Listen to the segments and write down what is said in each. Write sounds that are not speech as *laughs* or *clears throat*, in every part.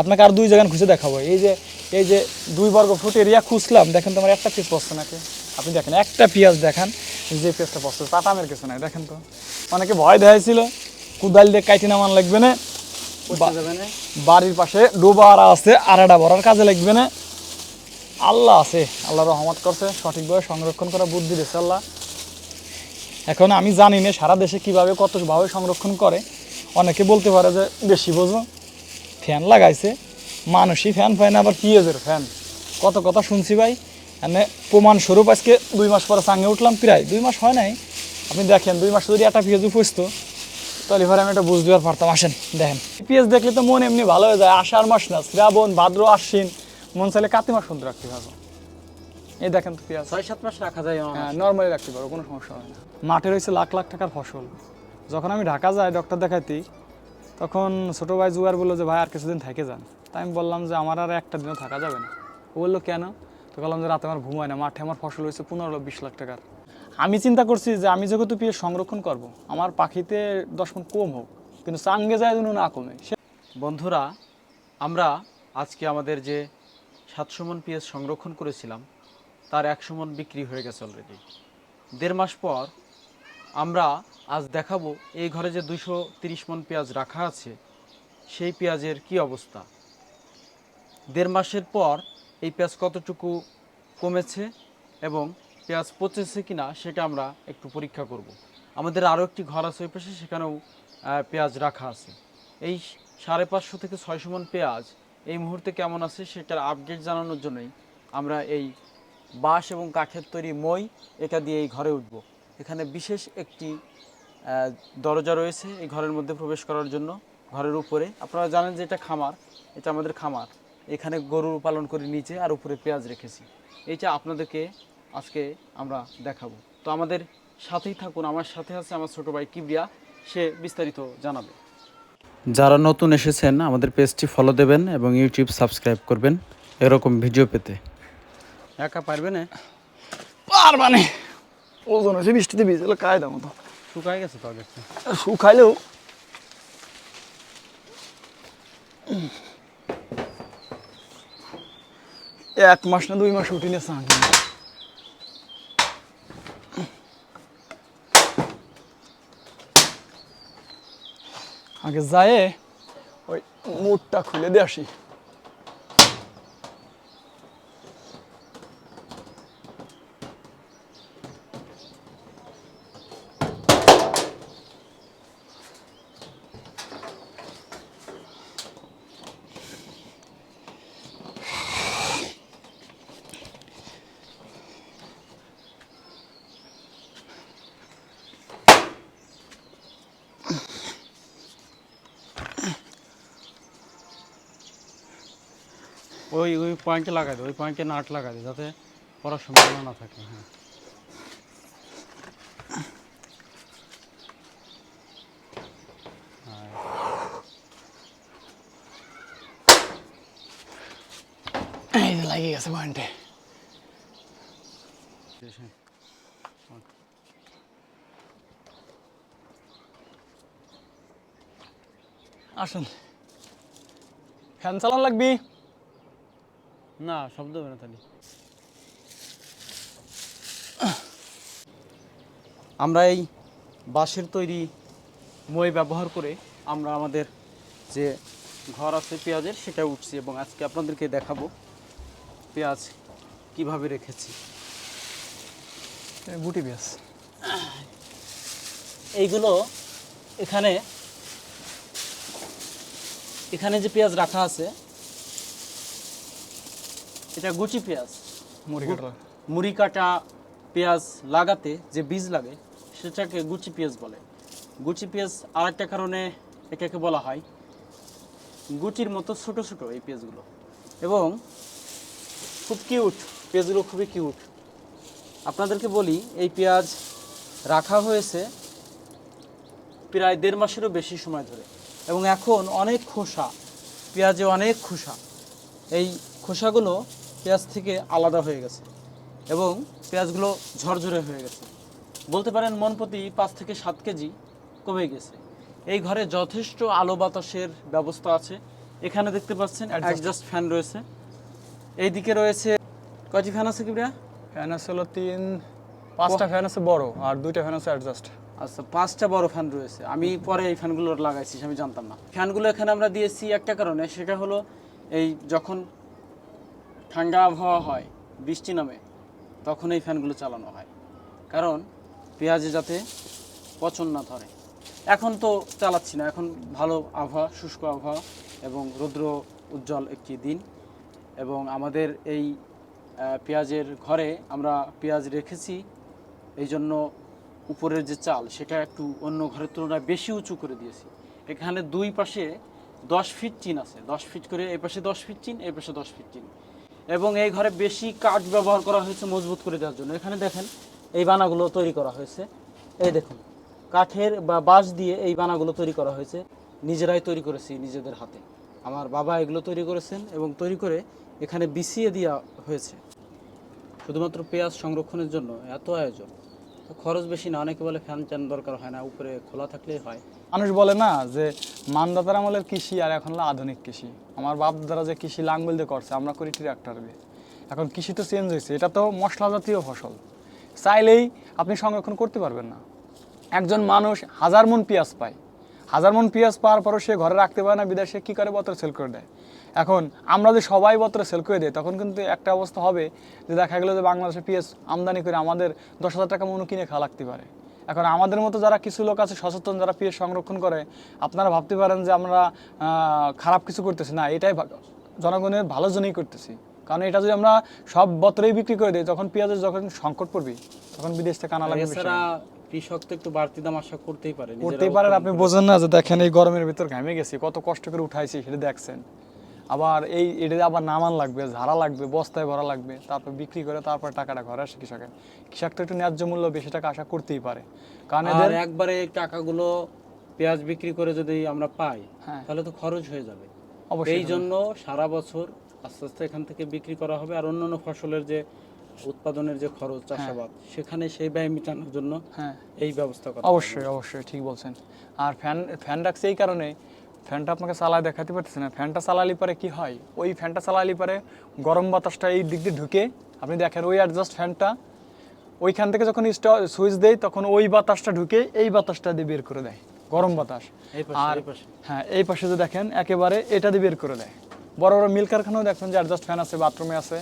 আপনাকে আর দুই জায়গায় খুঁজে দেখাবো। এই যে এই যে দুই বর্গ ফুট এরিয়া খুঁজলাম দেখেন তোমার একটা পিস পড়ছে নাকি? আপনি দেখেন একটা পেঁয়াজ দেখান যে পেঁয়াজটা পড়ছে পাতামের কিছু নাই দেখেন তো। অনেকে ভয় দেখাইছিল কুদাল দিয়ে কাইটি নামান লাগবে না বাড়ির পাশে ডোবারা আছে আড়াডা ভরার কাজে লাগবে না। আল্লাহ আছে আল্লাহ রহমত করছে সঠিকভাবে সংরক্ষণ করা বুদ্ধি দিয়েছে আল্লাহ। এখন আমি জানি না সারা দেশে কীভাবে কতভাবে সংরক্ষণ করে। অনেকে বলতে পারে যে বেশি বোঝো। ফ্যান লাগাইছে। মানুষই ফ্যান পায় না আবার পিএজের ফ্যান? কত কথা শুনছি ভাই। মানে প্রমাণস্বরূপ আজকে দুই মাস পরে সাঙ্গে উঠলাম প্রায়। দুই মাস হয় নাই। আপনি দেখেন দুই মাস যদি একটা পেঁয়াজ উপসতো তাহলে এবার আমি এটা বুঝতে আর পারতাম আসেন দেখেন। পেঁয়াজ দেখলে তো মন এমনি ভালো হয়ে যায় আষাঢ় মাস না শ্রাবণ ভাদ্র আশ্বিন। মন চাইলে কাতি মাস সুন্দর রাখতে পারব। এই দেখেন তো পেঁয়াজ। ছয় সাত মাস রাখা যায় হ্যাঁ নর্মালি রাখতে পারো কোনো সমস্যা হয় না। মাঠে রয়েছে লাখ লাখ টাকার ফসল। যখন আমি ঢাকা যাই ডক্টর দেখাইতে তখন ছোটো ভাই জুয়ার বলল যে, ভাই, আর কিছুদিন থেকে যান। তাই আমি বললাম যে, আমার আর একটা দিনও থাকা যাবে না। ও বলল, কেন? তো বললাম যে, রাতে আমার ঘুম হয় না। মাঠে আমার ফসল হয়েছে পনেরো, বিশ লাখ টাকার। আমি চিন্তা করছি যে, আমি যেহেতু পেয়ে সংরক্ষণ করব, আমার পাখিতে দশ মন কম হোক, কিন্তু চাঙ্গে যায় যেন না কমে। বন্ধুরা, আমরা আজকে আমাদের যে সাতশো মন পেঁয়াজ সংরক্ষণ করেছিলাম, তার একশো মন বিক্রি হয়ে গেছে অলরেডি দেড় মাস পর আমরা আজ দেখাবো এই ঘরে যে দুশো তিরিশ মন পেঁয়াজ রাখা আছে, সেই পেঁয়াজের কি অবস্থা? দেড় মাসের পর এই পেঁয়াজ কতটুকু কমেছে এবং পেঁয়াজ পচেছে কি না সেটা আমরা একটু পরীক্ষা করব। আমাদের আরও একটি ঘর আছে ওই পাশে, সেখানেও পেঁয়াজ রাখা আছে। এই সাড়ে পাঁচশো থেকে ছয়শো মন পেঁয়াজ এই মুহূর্তে কেমন আছে সেটার আপডেট জানানোর জন্যই আমরা এই বাঁশ এবং কাঠের তৈরি মই এটা দিয়ে এই ঘরে উঠব। এখানে বিশেষ একটি দরজা রয়েছে এই ঘরের মধ্যে প্রবেশ করার জন্য, ঘরের উপরে। আপনারা জানেন যে এটা খামার, এটা আমাদের খামার। এখানে গরু পালন করে নিচে আর উপরে পেঁয়াজ রেখেছি। এইটা আপনাদেরকে আজকে আমরা দেখাবো। তো আমাদের সাথেই থাকুন, আমার সাথে আছে আমার ছোট ভাই কিবরিয়া, সে বিস্তারিত জানাবে। যারা নতুন এসেছেন, আমাদের পেজটি ফলো দেবেন এবং ইউটিউব সাবস্ক্রাইব করবেন, এরকম ভিডিও পেতে। একা পারবে না? আর মানে ওজন হয়েছে বৃষ্টিতে ভিজলে কায়দা মতো শুকায় গেছে তো আগে শুকাইলেও এক মাস না দুই মাস উঠি না চান আগে যায় ওই মুখটা খুলে দিয়ে আসি। ওই পয়েন্টে লাগাই দে, ওই পয়েন্টে নাট লাগাই দে, যাতে পড়ার সম্ভাবনা না থাকে হ্যাঁ। লাগিয়ে আসুন। ফ্যান চালান লাগবি। না শব্দ হবে না তাহলে। আমরা এই বাঁশের তৈরি মই ব্যবহার করে আমরা আমাদের যে ঘর আছে পেঁয়াজের সেটা উঠছি এবং আজকে আপনাদেরকে দেখাবো পেঁয়াজ কীভাবে রেখেছি। গুটি পেঁয়াজ। এইগুলো এখানে এখানে যে পেঁয়াজ রাখা আছে এটা গুচি পেঁয়াজ। মুড়ি কাটা। মুড়ি কাটা পেঁয়াজ লাগাতে যে বীজ লাগে সেটাকে গুচি পেঁয়াজ বলে। গুচি পেঁয়াজ আর একটা কারণে এটাকে বলা হয় গুচির মতো ছোট ছোট এই পেঁয়াজগুলো। এবং খুব কিউট পেঁয়াজগুলো খুবই কিউট। আপনাদেরকে বলি এই পেঁয়াজ রাখা হয়েছে প্রায় দেড় মাসেরও বেশি সময় ধরে। এবং এখন অনেক খোসা পেঁয়াজে অনেক খোসা। এই খোসাগুলো পেঁয়াজ থেকে আলাদা হয়ে গেছে এবং পেঁয়াজগুলো ঝরঝরে হয়ে গেছে। বলতে পারেন মন প্রতি পাঁচ থেকে সাত কেজি কমে গেছে। এই ঘরে যথেষ্ট আলো বাতাসের ব্যবস্থা আছে। এখানে দেখতে পাচ্ছেন অ্যাডজাস্ট ফ্যান রয়েছে। এইদিকে রয়েছে কয়টি ফ্যান আছে কিবরা ফ্যান আছে হলো তিন পাঁচটা ফ্যান আছে বড় আর দুইটা ফ্যান আছে অ্যাডজাস্ট আচ্ছা পাঁচটা বড় ফ্যান রয়েছে। আমি পরে এই ফ্যানগুলো লাগাইছি আমি জানতাম না। ফ্যানগুলো এখানে আমরা দিয়েছি একটা কারণে সেটা হলো এই যখন ঠান্ডা আবহাওয়া হয়, বৃষ্টি নামে, তখন এই ফ্যানগুলো চালানো হয়। কারণ পেঁয়াজে যাতে পচন না ধরে। এখন তো চালাচ্ছি না, এখন ভালো আবহাওয়া, শুষ্ক আবহাওয়া এবং রৌদ্র উজ্জ্বল একটি দিন। এবং আমাদের এই পেঁয়াজের ঘরে আমরা পেঁয়াজ রেখেছি এই জন্য উপরের যে চাল, সেটা একটু অন্য ঘরের তুলনায় বেশি উঁচু করে দিয়েছি। এখানে দুই পাশে দশ ফিট চিন আছে, দশ ফিট করে এই পাশে দশ ফিট চিন এই পাশে দশ ফিট চিন এবং এই ঘরে বেশি কাঠ ব্যবহার করা হয়েছে মজবুত করে দেওয়ার জন্য। এখানে দেখেন, এই বানাগুলো তৈরি করা হয়েছে। এই দেখুন, কাঠের বা বাঁশ দিয়ে এই বানাগুলো তৈরি করা হয়েছে। নিজেরাই তৈরি করেছি নিজেদের হাতে। আমার বাবা এগুলো তৈরি করেছেন এবং তৈরি করে এখানে বিছিয়ে দেওয়া হয়েছে। শুধুমাত্র পেঁয়াজ সংরক্ষণের জন্য এত আয়োজন। খরচ বেশি না, অনেকে বলে ফ্যান চ্যান দরকার হয় না, উপরে খোলা থাকলেই হয়। মানুষ বলে না যে মানদাতার আমলের কৃষি আর এখন হলো আধুনিক কৃষি। আমার বাপ দ্বারা যে কৃষি লাঙ্গল দিয়ে করছে, আমরা করি ট্রাক্টর দিয়ে এখন কৃষি তো চেঞ্জ হয়েছে, এটা তো মশলা জাতীয় ফসল। চাইলেই আপনি সংরক্ষণ করতে পারবেন না। একজন মানুষ হাজার মন পেঁয়াজ পায়। হাজার মন পেঁয়াজ পাওয়ার পরও সে ঘরে রাখতে পারে না, বিদেশে কী করে বতরে সেল করে দেয়? এখন আমরা যে সবাই বতরে সেল করে দিই তখন কিন্তু একটা অবস্থা হবে যে দেখা গেলো যে বাংলাদেশে পেঁয়াজ আমদানি করে আমাদের দশ হাজার টাকা মনো কিনে খাওয়া লাগতে পারে। এখন আমাদের মতো যারা কিছু লোক আছে সচেতন যারা পেঁয়াজ সংরক্ষণ করে আপনারা ভাবতে পারেন যে আমরা খারাপ কিছু করতেছি। না এটাই জনগণের ভালো জন্যই করতেছি। কারণ এটা যদি আমরা সব বতরেই বিক্রি করে দিই তখন পেঁয়াজের যখন সংকট পড়বে তখন বিদেশ থেকে আনা লাগবে। কৃষক তো একটু বাড়তি দাম আশা করতেই পারে করতেই পারেন। আপনি বোঝেন না যে দেখেন এই গরমের ভিতর ঘামে গেছি কত কষ্ট করে উঠাইছি সেটা দেখছেন। আবার এই এটা আবার নামান লাগবে ঝাড়া লাগবে বস্তায় ভরা লাগবে তারপর বিক্রি করে তারপর টাকাটা ঘরে আসে কৃষকের। কৃষক তো একটু ন্যায্য মূল্য বেশি টাকা আশা করতেই পারে। কারণ এদের একবারে এই টাকাগুলো পেঁয়াজ বিক্রি করে যদি আমরা পাই হ্যাঁ। তাহলে তো খরচ হয়ে যাবে। এই জন্য সারা বছর আস্তে আস্তে এখান থেকে বিক্রি করা হবে। আর অন্যান্য ফসলের যে উৎপাদনের যে খরচ চাষাবাদ সেখানে সেই ব্যয় মেটানোর জন্য হ্যাঁ। এই ব্যবস্থা করা অবশ্যই অবশ্যই ঠিক বলছেন। আর ফ্যান ফ্যান রাখছে এই কারণে ফ্যানটা আপনাকে চালায় দেখাতে পারতেছে না। ফ্যানটা চালালে পরে কি হয়? ওই ফ্যানটা চালালে পরে গরম বাতাসটা এই দিক দিয়ে ঢুকে আপনি দেখেন ওই অ্যাডজাস্ট ফ্যানটা ওইখান থেকে যখন সুইচ দেয় তখন ওই বাতাসটা ঢুকে এই বাতাসটা দিয়ে বের করে দেয় গরম বাতাস। আর হ্যাঁ এই পাশে যে দেখেন একেবারে এটা দিয়ে বের করে দেয়। বড় বড় মিল কারখানাও দেখবেন যে অ্যাডজাস্ট ফ্যান আছে বাথরুমে আছে।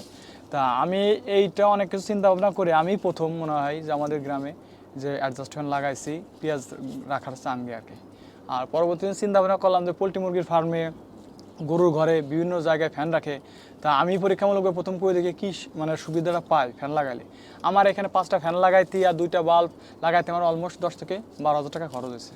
তা আমি এইটা অনেক কিছু চিন্তা ভাবনা করে আমি প্রথম মনে হয় যে আমাদের গ্রামে যে অ্যাডজাস্ট ফ্যান লাগাইছি পেঁয়াজ রাখার চাঙ্গে আর কি। আর পরবর্তীতে চিন্তা ভাবনা করলাম যে পোলট্রি মুরগির ফার্মে গরুর ঘরে বিভিন্ন জায়গায় ফ্যান রাখে। তা আমি পরীক্ষামূলকভাবে প্রথম করে দেখি কি মানে সুবিধাটা পাই ফ্যান লাগালে। আমার এখানে পাঁচটা ফ্যান লাগাইতে আর দুইটা বাল্ব লাগাইতে আমার অলমোস্ট দশ থেকে বারো হাজার টাকা খরচ হয়েছে।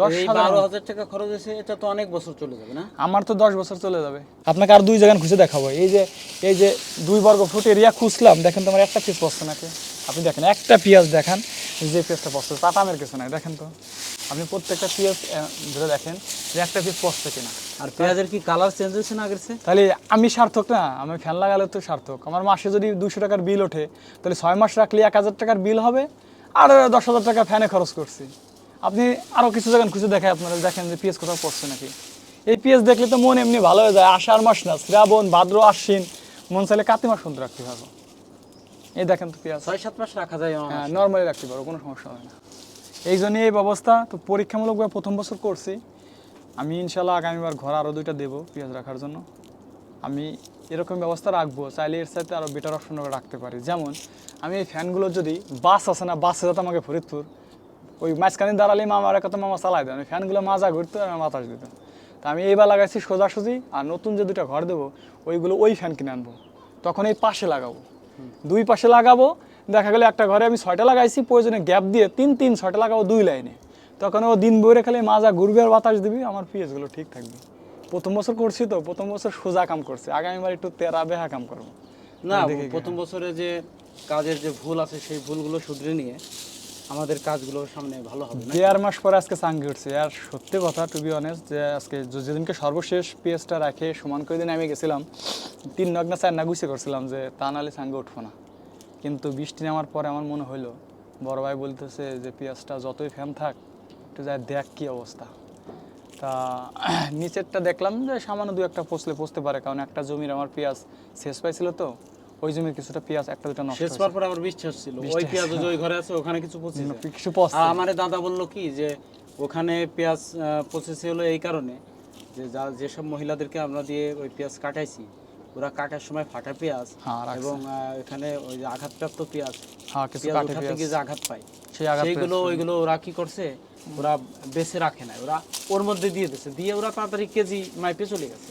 দশ বারো হাজার টাকা খরচ হয়েছে এটা তো অনেক বছর চলে যাবে না? আমার তো দশ বছর চলে যাবে। আপনাকে আর দুই জায়গা খুঁজে দেখাবো। এই যে এই যে দুই বর্গ ফুট এরিয়া খুঁজলাম দেখেন তোমার একটা পিস পড়ছে নাকি? আপনি দেখেন একটা পেঁয়াজ দেখান যে পেঁয়াজটা পড়ছে পাতামের কিছু নাই দেখেন তো। আপনি প্রত্যেকটা পেঁয়াজ ধরে দেখেন যে একটা পিস পড়ছে কিনা। আর পেঁয়াজের কি কালার চেঞ্জ হয়েছে না আগের তাহলে আমি সার্থক না আমি ফ্যান লাগালে তো সার্থক। আমার মাসে যদি দুশো টাকার বিল ওঠে তাহলে ছয় মাস রাখলে এক হাজার টাকার বিল হবে আর দশ হাজার টাকা ফ্যানে খরচ করছি। আপনি আরও কিছু জায়গায় খুঁজে দেখায় আপনারা দেখেন যে পেঁয়াজ কোথাও পড়ছে নাকি। এই পেঁয়াজ দেখলে তো মন এমনি ভালো হয়ে যায় আষাঢ় মাস না শ্রাবণ ভাদ্র আশ্বিন মন চাইলে কাতি মাস সুন্দর রাখতে পারব এই দেখেন তো পেঁয়াজ। ছয় সাত মাস রাখা যায় আমার হ্যাঁ নর্মালি রাখতে পারব কোনো সমস্যা হয় না। এই জন্যই এই ব্যবস্থা। তো পরীক্ষামূলকভাবে প্রথম বছর করছি। আমি ইনশাল্লাহ আগামীবার ঘর আরও দুইটা দেবো পেঁয়াজ রাখার জন্য। আমি এরকম ব্যবস্থা রাখব চাইলে এর সাথে আরও বেটার অপশন রাখতে পারি। যেমন আমি এই ফ্যানগুলো যদি বাস আছে না বাসে যেত আমাকে ফরিদপুর ওই মাঝখানে দাঁড়ালে মামার কত মামা চালাই দেন ফ্যানগুলো মাজা ঘুরতো আর আমার বাতাস দিত। তা আমি এইবার লাগাইছি সোজাসুজি আর নতুন যে দুটো ঘর দেবো ওইগুলো ওই ফ্যান কিনে আনব। তখন এই পাশে লাগাবো। দুই পাশে লাগাবো দেখা গেলে একটা ঘরে আমি ছয়টা লাগাইছি প্রয়োজনে গ্যাপ দিয়ে তিন তিন ছয়টা লাগাবো দুই লাইনে। তখন ও দিন ভরে খালি মাজা ঘুরবে আর বাতাস দিবি আমার পিএসগুলো ঠিক থাকবে। প্রথম বছর করছি তো প্রথম বছর সোজা কাম করছে আগামীবার একটু তেরা বেহা কাম করব। না প্রথম বছরে যে কাজের যে ভুল আছে সেই ভুলগুলো শুধরে নিয়ে আমাদের কাজগুলো সামনে ভালো হবে দেড় মাস পরে আজকে চাঙ্গি উঠছে। আর সত্যি কথা টু বি অনেস্ট যে আজকে যেদিনকে সর্বশেষ পেঁয়াজটা রাখে সমান করে দিন আমি গেছিলাম তিন নগ না চার না গুছিয়ে করছিলাম যে তা নাহলে চাঙ্গে উঠবো না। কিন্তু বৃষ্টি নামার পরে আমার মনে হলো বড় ভাই বলতেছে যে পেঁয়াজটা যতই ফ্যান থাক একটু যায় দেখ কি অবস্থা। তা *clears throat* নিচেরটা দেখলাম যে সামান্য দু একটা পচলে পচতে পারে কারণ একটা জমির আমার পেঁয়াজ শেষ পাইছিল তো ওই জমির কিছুটা পেঁয়াজ একটা দুটা নষ্ট শেষ পরে আবার বৃষ্টি হচ্ছিল ওই পেঁয়াজ ওই ঘরে আছে ওখানে কিছু পচেছে? কিছু পচছে। আর আমারে দাদা বলল কি যে ওখানে পেঁয়াজ পচেছে হলো এই কারণে যে যা যেসব মহিলাদেরকে আমরা দিয়ে ওই পেঁয়াজ কাটাইছি ওরা কাটার সময় ফাটা পেঁয়াজ হ্যাঁ এবং এখানে ওই যে আঘাতপ্রাপ্ত পেঁয়াজ। হ্যাঁ কিছু পেঁয়াজ উঠাতে গিয়ে যে আঘাত পায় সেইগুলো ওইগুলো ওরা কি করছে ওরা বেছে রাখে না ওরা ওর মধ্যে দিয়ে দিচ্ছে দিয়ে ওরা তাড়াতাড়ি কেজি মাইপে চলে গেছে।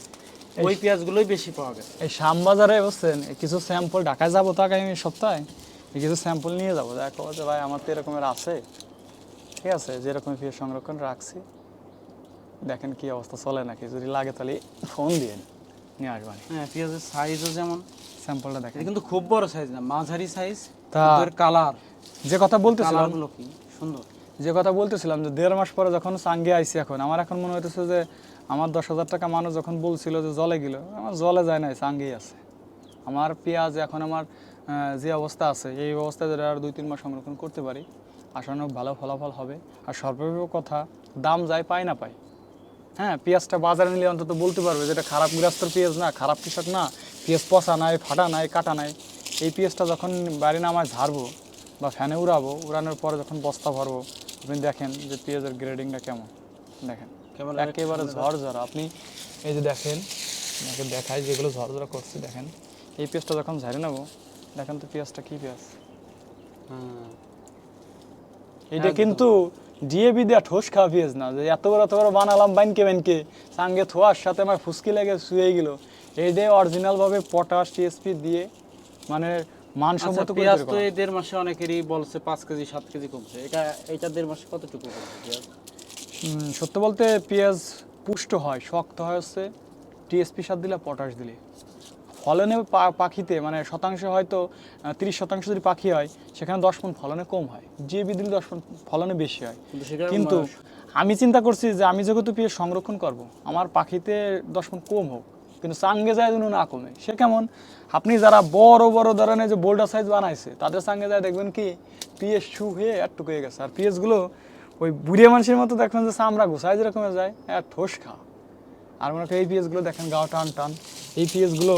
ওই পেঁয়াজগুলোই বেশি পাওয়া গেছে। এই শ্যামবাজারে বুঝছেন কিছু স্যাম্পল ঢাকায় যাব তো আগামী সপ্তাহে কিছু স্যাম্পল নিয়ে যাব। দেখো যে ভাই আমার তো এরকমের আছে। ঠিক আছে যেরকম পেঁয়াজ সংরক্ষণ রাখছি। দেখেন কি অবস্থা চলে নাকি। যদি লাগে তাহলে ফোন দিয়ে নিয়ে আসবেন। হ্যাঁ পেঁয়াজের সাইজও যেমন। স্যাম্পলটা দেখেন। কিন্তু খুব বড় সাইজ না মাঝারি সাইজ তা- এর কালার যে কথা বলতেছিলাম কি? সুন্দর। যে কথা বলতেছিলাম যে দেড় মাস পরে যখন সাঙ্গে আইছি এখন আমার এখন মনে হইতেছে যে আমার দশ হাজার টাকা মানুষ যখন বলছিল যে জলে গেল আমার জলে যায় নাই সাঙ্গেই আছে। আমার পেঁয়াজ এখন আমার যে অবস্থা আছে এই অবস্থায় যদি আর দুই তিন মাস সংরক্ষণ করতে পারি আশানুরূপ ভালো ফলাফল হবে। আর সর্বোপরি কথা দাম যায় পায় না পায়। হ্যাঁ পেঁয়াজটা বাজারে নিলে অন্তত বলতে পারবে যেটা খারাপ গৃহস্থর পেঁয়াজ না খারাপ কৃষক না পেঁয়াজ পচা নাই ফাটা নাই কাটা নাই। এই পেঁয়াজটা যখন বাড়ি নামায় ঝাড়বো বা ফ্যানে উড়াবো উড়ানোর পরে যখন বস্তা ভরবো আপনি দেখেন যে পেঁয়াজের গ্রেডিংটা কেমন। দেখেন কেমন একেবারে ঝরঝরা। আপনি এই যে দেখেন আপনাকে দেখায় যেগুলো ঝরঝরা করছি দেখেন। এই পেঁয়াজটা যখন ঝাড়ে নেব দেখেন তো পেঁয়াজটা কী পেঁয়াজ। হ্যাঁ এটা কিন্তু ডিএবি ঠোস খাওয়া না যে এত বড় এত বড় বানালাম বাইনকে বাইনকে সঙ্গে থোয়ার সাথে আমার ফুসকি লেগে শুয়ে গেল। এই দিয়ে অরিজিনাল ভাবে পটাশ টিএসপি দিয়ে মানে আচ্ছা মানসম্মত পেঁয়াজ তো এই দেড় মাসে অনেকেরই বলছে পাঁচ কেজি সাত কেজি কমছে। এটা এটা দেড় মাসে কতটুকু সত্য বলতে পেঁয়াজ পুষ্ট হয় শক্ত হয় হচ্ছে টিএসপি সার দিলে পটাশ দিলে। ফলনে পা- পাখিতে মানে শতাংশ হয়তো তিরিশ শতাংশ যদি পাখি হয় সেখানে দশ মন ফলনে কম হয়। যে দিলে দশ মন ফলনে বেশি হয়। কিন্তু আমি চিন্তা করছি যে আমি যেহেতু পেঁয়াজ সংরক্ষণ করব আমার পাখিতে দশ মন কম হোক কিন্তু সাঙ্গে যায় যেন না কমে। সে কেমন? আপনি যারা বড় বড় ধরনের যে বোল্ডার সাইজ বানাইছে তাদের সঙ্গে যায় দেখবেন কি পিএস শু হয়ে একটুকু হয়ে গেছে। আর পিএসগুলো ওই বুড়িয়া মানুষের মতো দেখবেন যে চামড়া ঘুষায় যেরকম যায় আর ঠোস খা আর মনে এই পিএসগুলো দেখেন গাও টান টান। এই পিএসগুলো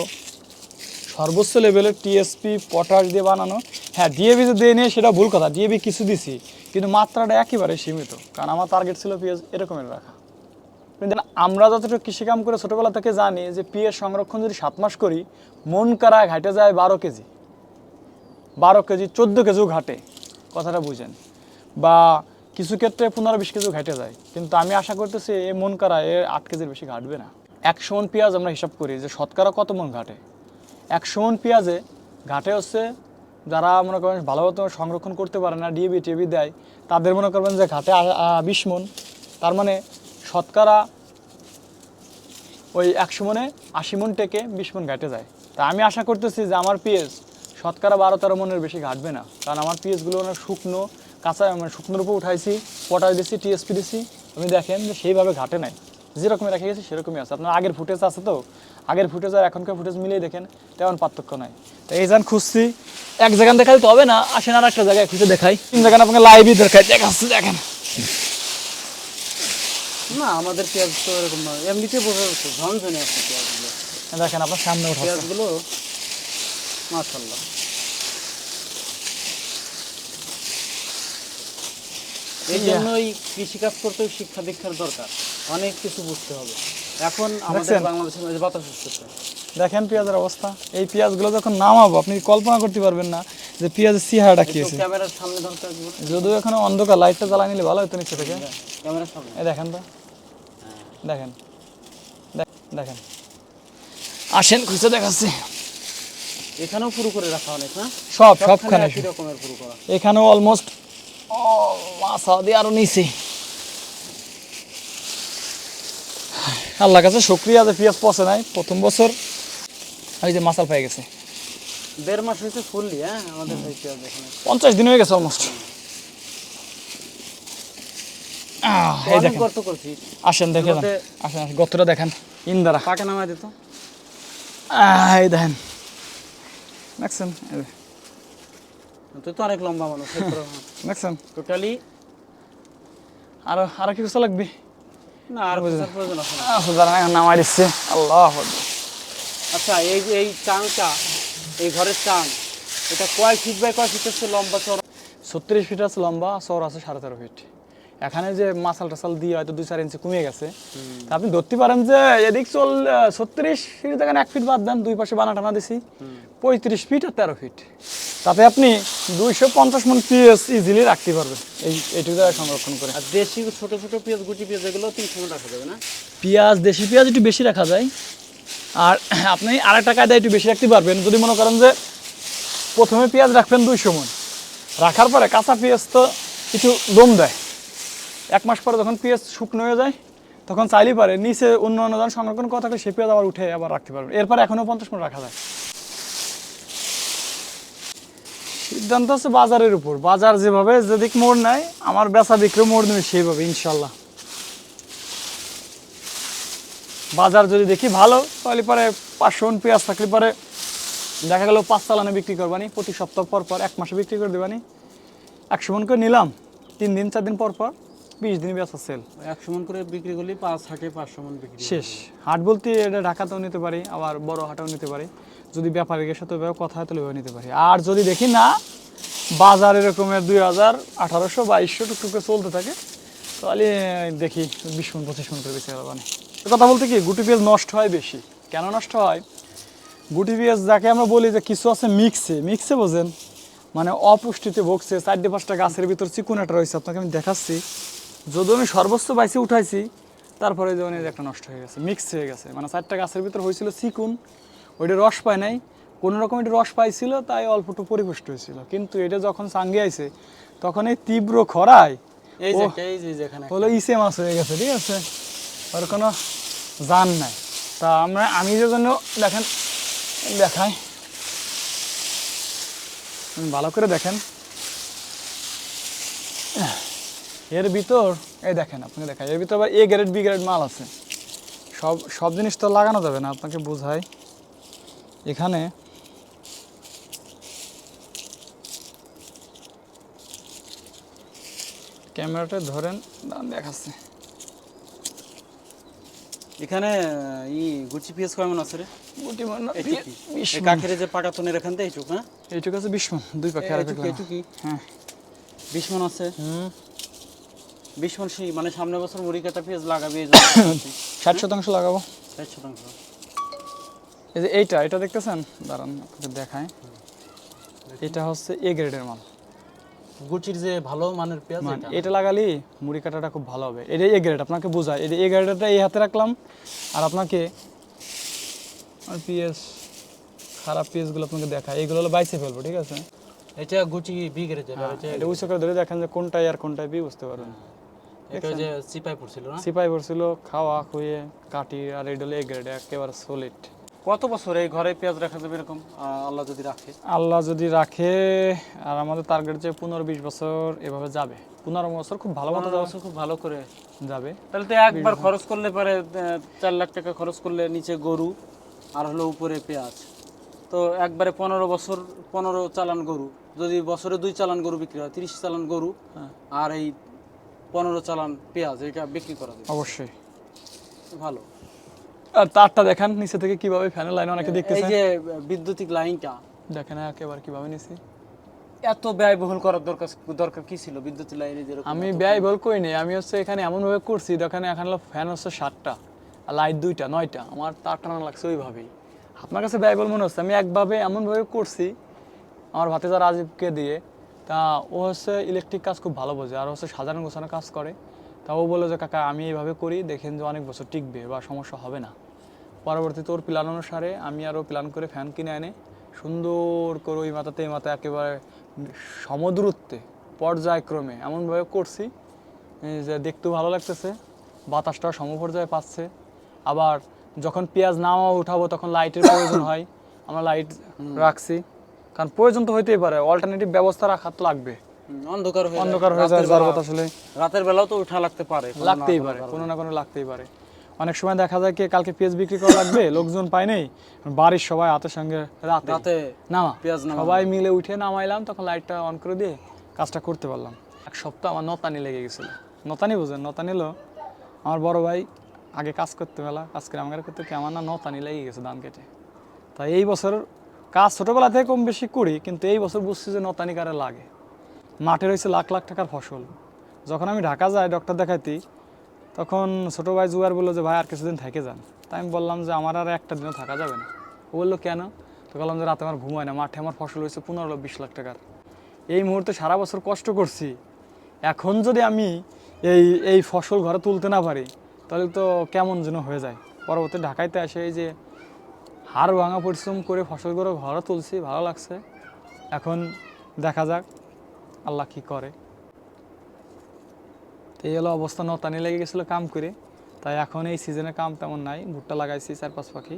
সর্বোচ্চ লেভেলের টিএসপি পটাশ দিয়ে বানানো। হ্যাঁ ডিএবি যে দিয়ে নিয়ে, সেটা ভুল কথা। ডিএবি কিছু দিছি, কিন্তু মাত্রাটা একেবারে সীমিত। কারণ আমার টার্গেট ছিল পিএস এরকমের রাখা। আমরা যতটুকু কৃষিকাম করে ছোটোবেলা থেকে জানি যে পিএস সংরক্ষণ যদি সাত মাস করি, মন কারা ঘাটে যায় বারো কেজি। বারো কেজি, চোদ্দ কেজিও ঘাটে, কথাটা বুঝেন। বা কিছু ক্ষেত্রে পনেরো বিশ কেজিও ঘাটে যায়। কিন্তু আমি আশা করতেছি, এ মন কারা, এ আট কেজির বেশি ঘাটবে না। একশো মন পেঁয়াজ আমরা হিসাব করি যে শতকরা কত মন ঘাটে? একশো মন পেঁয়াজে ঘাটে হচ্ছে যারা মনে করেন ভালোমতো সংরক্ষণ করতে পারে না, ডিএবি টিএবি দেয়, তাদের মনে করবেন যে ঘাটে বিশ মন। তার মানে শতকরা ওই একশো মনে আশি মন টেকে বিশ মন ঘাটে যায়। তা আমি আশা করতেছি যে আমার পিএস শতকরা বারো তেরো মনের বেশি ঘাটবে না। কারণ আমার পিএসগুলো অনেক শুকনো, কাঁচা মানে শুকনোর উপর উঠাইছি, পটাশ দিছি, টিএসপি দিছি। আপনি দেখেন যে সেইভাবে ঘাটে নাই। যেরকম রেখে গেছি সেরকমই আছে। আপনার আগের ফুটেজ আছে তো? আগের ফুটেজ আর এখনকার ফুটেজ মিলিয়ে দেখেন তেমন পার্থক্য নাই। তো এই যান খুঁজছি। এক জায়গায় দেখালে তো হবে না আসেন আর একটা জায়গায় খুঁজে দেখাই। তিন জায়গায় আপনাকে লাইভই দেখাই। দেখাচ্ছি দেখেন। না আমাদের পেঁয়াজ তো এরকম নয় এমনিতে বোঝা যাচ্ছে ঝনঝনে আছে পেঁয়াজগুলো। দেখেন আপনার সামনে উঠাচ্ছে। পেঁয়াজগুলো মাশাল্লাহ এই জন্যই কৃষিকাজ করতে শিক্ষা দীক্ষার দরকার। অনেক কিছু বুঝতে হবে। এখন আমাদের বাংলাদেশের মধ্যে বাতাস আসতেছে দেখেন পেঁয়াজের অবস্থা। এই পেঁয়াজগুলো যখন নামাবো আপনি কল্পনা করতে পারবেন না যে পেঁয়াজের সিহাটা কি হয়েছে। ক্যামেরার সামনে যদিও এখানে অন্ধকার লাইটটা জ্বালা নিলে ভালো হতো নিচে থেকে। ক্যামেরার সামনে। এই দেখেন তো। দেখেন। দেখ- দেখেন। আসেন খুঁজে দেখাচ্ছি। এখানেও পুরো করে রাখা অনেক না? সব সবখানে এখানেও অলমোস্ট ও মাছা দিয়ে আরও নিচে আল্লাহ কাছে শুক্রিয়া যে পেঁয়াজ পচে নাই প্রথম বছর ওই যে মাসাল পেয়ে গেছে। দেড় মাস হয়েছে ফুললি হ্যাঁ? আমাদের পঞ্চাশ দিন হয়ে গেছে অলমোস্ট এই দেখেন। আসেন দেখে। আসেন দেখেন। ইন্দারা। কাকে নামায় দিত। এই দেখেন। দেখছেন? তুই তো অনেক লম্বা মানুষ দেখছেন? টোটালি আরও আরও কি কিছু লাগবে? না আর প্রয়োজন আছে না। এখন নামাই দিচ্ছে। আল্লাহ আচ্ছা এই যে এই চাংটা এই ঘরের চাং এটা কয় ফিট বাই কয় ফিট হচ্ছে লম্বা চড়া ছত্রিশ ফিট আছে লম্বা আছে সাড়ে তেরো ফিট এখানে যে মাসাল টাসাল দিয়ে হয়তো দুই চার ইঞ্চি কমে গেছে। আপনি ধরতে পারেন যে এদিক চল ছত্রিশ ফিট দেখেন এক ফিট বাদ দেন দুই পাশে বানা টানা দিছি পঁয়ত্রিশ ফিট আর তেরো ফিট তাতে আপনি দুইশো পঞ্চাশ মন পিএস ইজিলি রাখতে পারবেন। এই এইটুকু জায়গায় সংরক্ষণ করে। আর দেশি ছোটো ছোটো পেঁয়াজ গুটি পেঁয়াজ এগুলো তিনশো মন রাখা যাবে না? পেঁয়াজ দেশি পেঁয়াজ একটু বেশি রাখা যায়। আর আপনি আরেকটা কায়দা একটু বেশি রাখতে পারবেন। যদি মনে করেন যে প্রথমে পেঁয়াজ রাখবেন দুইশো মন রাখার পরে কাঁচা পেঁয়াজ তো কিছু দম দেয়। এক মাস পরে যখন পেঁয়াজ শুকনো হয়ে যায় তখন চাইলেই পারে নিচে অন্য অন্য ধরনের সংরক্ষণ করা থাকলে সে পেঁয়াজ আবার উঠে আবার রাখতে পারবেন। এরপর এখনও পঞ্চাশ মন রাখা যায়। সিদ্ধান্ত হচ্ছে বাজারের উপর। বাজার যেভাবে যেদিক মোড় নেয় আমার বেচা বিক্রি মোড় নেবে সেইভাবে ইনশাল্লাহ বাজার যদি দেখি ভালো তাহলে পরে পাঁচশো পেঁয়াজ থাকলে পরে দেখা গেল পাঁচ চালানে বিক্রি করবানি প্রতি সপ্তাহ পর পর এক মাসে বিক্রি করে দেবানি। একশো মন করে নিলাম তিন দিন চার দিন পর পর বিশ দিন বেচা সেল একশো মন করে বিক্রি করলে পাঁচ হাটে পাঁচশো মন বিক্রি শেষ। হাট বলতে এটা ঢাকাতেও নিতে পারি আবার বড় হাটেও নিতে পারি। যদি ব্যাপারীদের সাথে কথা হয়, তাহলে নিতে পারি। আর যদি দেখি না বাজার এরকমের দুই হাজার, আঠারোশো বাইশশো টুকটুকে চলতে থাকে, তাহলে দেখি বিশ মন পঁচিশ মন করে বেঁচে যাবানি কথা বলতে কি, গুটি পেঁয়াজ নষ্ট হয় বেশি। কেন নষ্ট হয়? গুটি পেঁয়াজ যাকে আমরা বলি যে কিছু আছে মিক্সে মিক্সে বোঝেন? মানে অপুষ্টিতে ভুগছে, চারটে পাঁচটা গাছের ভিতর চিকুন একটা রয়েছে, আপনাকে আমি দেখাচ্ছি। যদি আমি সর্বোচ্চ বাইসে উঠাইছি, তারপরে যেমন একটা নষ্ট হয়ে গেছে, মিক্স হয়ে গেছে। মানে চারটা গাছের ভিতর হয়েছিল চিকুন ওইটা রস পায় নাই। কোনো রকম এটা রস পাইছিল তাই অল্পটু পরিপুষ্ট হয়েছিল। কিন্তু এটা যখন সাঙ্গে আইছে তখন এই তীব্র খরায় একটা, হলো ইসে মাছ হয়ে গেছে ঠিক আছে? ওর কোনো জান নাই। তা আমরা আমি যে জন্য দেখেন দেখাই। ভালো করে দেখেন। এর ভিতর এই দেখেন আপনি দেখেন এর ভিতর আবার এ গ্রেড বি গ্রেড মাল আছে। সব সব জিনিস তো লাগানো যাবে না আপনাকে বোঝাই। এখানে ক্যামেরাটা ধরেন দাঁড়ান দেখাচ্ছে। এখানে ই গুচি পেঁয়াজ কেমন আছে রে? গুটি মনে। কাকের যে পাকাতনের এখান থেকে এইটুক হ্যাঁ? এইটুকু আছে বিশ মন দুই পাখি আর এইটুকি এইটুকি হ্যাঁ। বিশ মন আছে? হুম। বিশ মন সেই মানে সামনে বছর মুড়ি কাটা পেঁয়াজ লাগাবি এই জন্য। *coughs* ষাট শতাংশ লাগাবো। ষাট শতাংশ। এই যে এইটা এটা দেখতেছেন? দাঁড়ান আপনাকে দেখায় এটা হচ্ছে এ গ্রেডের মাল। গুচির যে ভালো মানের পেঁয়াজ মানে এটা। লাগালি মুড়ি কাটাটা খুব ভালো হবে। এটা এ গ্রেড আপনাকে বোঝায় এটা এ গ্রেডটা এই হাতে রাখলাম আর আপনাকে আর পিএস খারাপ পিএসগুলো আপনাকে দেখায় এইগুলো হলো বাইসে ফেলব ঠিক আছে? এটা গুচি বি গ্রেডের আর এটা উঁচু করে ধরে দেখেন যে কোনটাই আর কোনটাই বি বুঝতে পারবেন। এটা যে চিপাই পড়ছিল না? সিপাই পড়ছিল খাওয়া খুঁয়ে কাটি আর এটা হলো এ গ্রেড একেবারে সলিড কত বছর এই ঘরে পেঁয়াজ রাখা যাবে এরকম? আল্লাহ যদি রাখে। আল্লাহ যদি রাখে আর আমাদের টার্গেট যে পনেরো বিশ বছর এভাবে যাবে। পনেরো বছর খুব ভালো মতো বছর খুব ভালো করে। যাবে। তাহলে তো একবার খরচ করলে পারে চার লাখ টাকা খরচ করলে নিচে গরু আর হলো উপরে পেঁয়াজ। তো একবারে পনেরো বছর পনেরো চালান গরু। যদি বছরে দুই চালান গরু বিক্রি হয় তিরিশ চালান গরু হ্যাঁ। আর এই পনেরো চালান পেঁয়াজ এটা বিক্রি করা যায় অবশ্যই। ভালো। তারটা দেখেন নিচে থেকে কীভাবে ফ্যানের লাইন অনেকে এই যে বিদ্যুতিক লাইনটা। দেখেন একেবারে কীভাবে নিছি। এত ব্যয়বহুল করার দরকার দরকার কি ছিল বিদ্যুতিক লাইনে যেরকম আমি ব্যয়বহুল বল করি নি আমি হচ্ছে এখানে এমন ভাবে করছি দেখেন এখানে হলো ফ্যান হচ্ছে সাতটা আর লাইট দুইটা নয়টা আমার তার টানা লাগছে ওইভাবেই। আপনার কাছে ব্যয়বহুল মনে হচ্ছে? আমি একভাবে এমনভাবে করছি আমার ভাতিজা রাজীবকে দিয়ে তা ও হচ্ছে ইলেকট্রিক কাজ খুব ভালো বোঝে আর হচ্ছে সাধারণ গোছানো কাজ করে। তা ও বলল যে, কাকা, আমি এইভাবে করি, দেখেন যে অনেক বছর টিকবে বা সমস্যা হবে না। পরবর্তীতে ওর প্ল্যান অনুসারে আমি আরও প্ল্যান করে ফ্যান কিনে এনে সুন্দর করে ওই মাথাতে, এই মাথা একেবারে সমদূরত্বে পর্যায়ক্রমে এমনভাবে করছি যে দেখতেও ভালো লাগতেছে, বাতাসটাও সমপর্যায়ে পাচ্ছে। আবার যখন পেঁয়াজ নামা উঠাবো, তখন লাইটের প্রয়োজন হয়। আমরা লাইট রাখছি। কারণ প্রয়োজন তো হইতেই পারে, অল্টারনেটিভ ব্যবস্থা রাখা তো লাগবে। অন্ধকার হয়ে অন্ধকার হয়ে যায় যার কথা আসলে রাতের বেলাও তো উঠা লাগতে পারে লাগতেই পারে কোনো না কোনো লাগতেই পারে। অনেক সময় দেখা যায় কি কালকে পেঁয়াজ বিক্রি করা লাগবে *laughs* লোকজন পায় নেই বাড়ির সবাই হাতের সঙ্গে রাতে রাতে নামা। পেঁয়াজ নামানো। সবাই মিলে উঠে নামাইলাম তখন লাইটটা অন করে দিয়ে কাজটা করতে পারলাম। এক সপ্তাহ আমার নতানি লেগে গেছিল। নতানি বুঝেন নতানি হলো আমার বড় ভাই আগে কাজ করতে মেলা কাজ করে আমার করতে কি আমার না নতানি লেগে গেছে ধান কেটে। তাই এই বছর কাজ ছোটোবেলা থেকে কম বেশি করি কিন্তু এই বছর বুঝছি যে নতানি কারে লাগে। মাঠে রয়েছে লাখ লাখ টাকার ফসল। যখন আমি ঢাকা যাই ডক্টর দেখাইতি তখন ছোটো ভাই জুয়ার বলল যে, ভাই, আর কিছুদিন থেকে যান। তাই আমি বললাম যে, আমার আর একটা দিনও থাকা যাবে না। ও বলল, কেন? তো বললাম যে, রাতে আমার ঘুম হয় না। মাঠে আমার ফসল হয়েছে পনেরো, বিশ লাখ টাকার। এই মুহূর্তে সারা বছর কষ্ট করছি। এখন যদি আমি এই এই ফসল ঘরে তুলতে না পারি, তাহলে তো কেমন যেন হয়ে যায়। পরবর্তী ঢাকাইতে আসে এই যে হাড় ভাঙা পরিশ্রম করে ফসলগুলো ঘরে তুলছি, ভালো লাগছে। এখন দেখা যাক। আল্লাহ কি করে? তো এই হলো অবস্থা নতানি লেগে গেছিল কাম করে। তাই এখন এই সিজনে কাম তেমন নাই ভুট্টা লাগাইছি চার পাঁচ পাখি।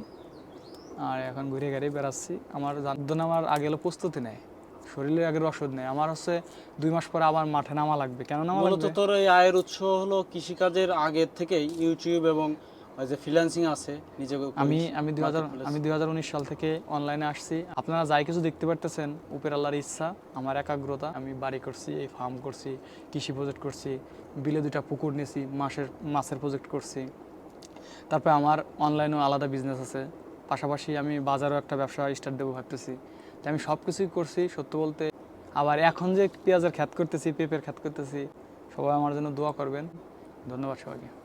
আর এখন ঘুরে ঘুরে বেড়াচ্ছি। আমার না আমার আগে হলো প্রস্তুতি নেই শরীরের আগের ওষুধ নেই আমার হচ্ছে দুই মাস পরে আবার মাঠে নামা লাগবে। কেন নামা লাগবে? তোর এই আয়ের উৎস হলো কৃষিকাজের আগের থেকেই ইউটিউব এবং যে ফ্রিল্যান্সিং আছে নিজে আমি আমি দুই হাজার আমি দুই হাজার উনিশ সাল থেকে অনলাইনে আসছি। আপনারা যাই কিছু দেখতে পারতেছেন উপের আল্লাহর ইচ্ছা আমার একাগ্রতা। আমি বাড়ি করছি এই ফার্ম করছি কৃষি প্রজেক্ট করছি বিলে দুইটা পুকুর নিয়েছি মাসের মাছের প্রজেক্ট করছি। তারপরে আমার অনলাইনেও আলাদা বিজনেস আছে। পাশাপাশি আমি বাজারও একটা ব্যবসা স্টার্ট দেবো ভাবতেছি। তাই আমি সব কিছুই করছি সত্য বলতে। আবার এখন যে পেঁয়াজের খ্যাত করতেছি পেঁপের খ্যাত করতেছি সবাই আমার জন্য দোয়া করবেন। ধন্যবাদ সবাইকে।